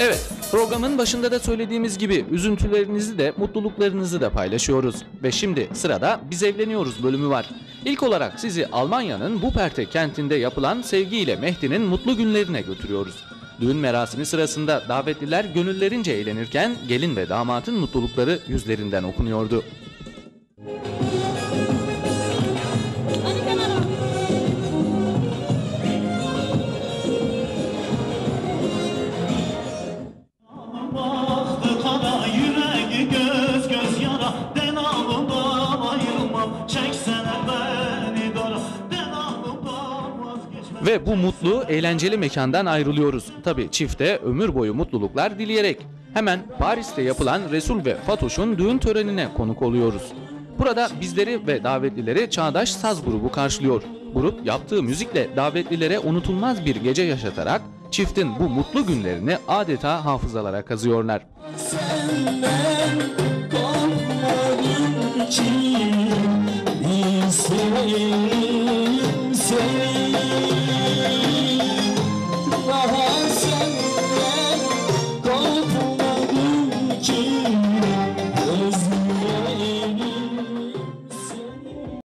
Evet, programın başında da söylediğimiz gibi üzüntülerinizi de mutluluklarınızı da paylaşıyoruz. Ve şimdi sırada Biz Evleniyoruz bölümü var. İlk olarak sizi Almanya'nın Buperte kentinde yapılan Sevgi ile Mehdi'nin mutlu günlerine götürüyoruz. Düğün merasimi sırasında davetliler gönüllerince eğlenirken gelin ve damatın mutlulukları yüzlerinden okunuyordu. Ve bu mutlu, eğlenceli mekandan ayrılıyoruz. Tabi çifte ömür boyu mutluluklar dileyerek. Hemen Paris'te yapılan Resul ve Fatoş'un düğün törenine konuk oluyoruz. Burada bizleri ve davetlileri Çağdaş Saz grubu karşılıyor. Grup yaptığı müzikle davetlilere unutulmaz bir gece yaşatarak çiftin bu mutlu günlerini adeta hafızalara kazıyorlar. Senden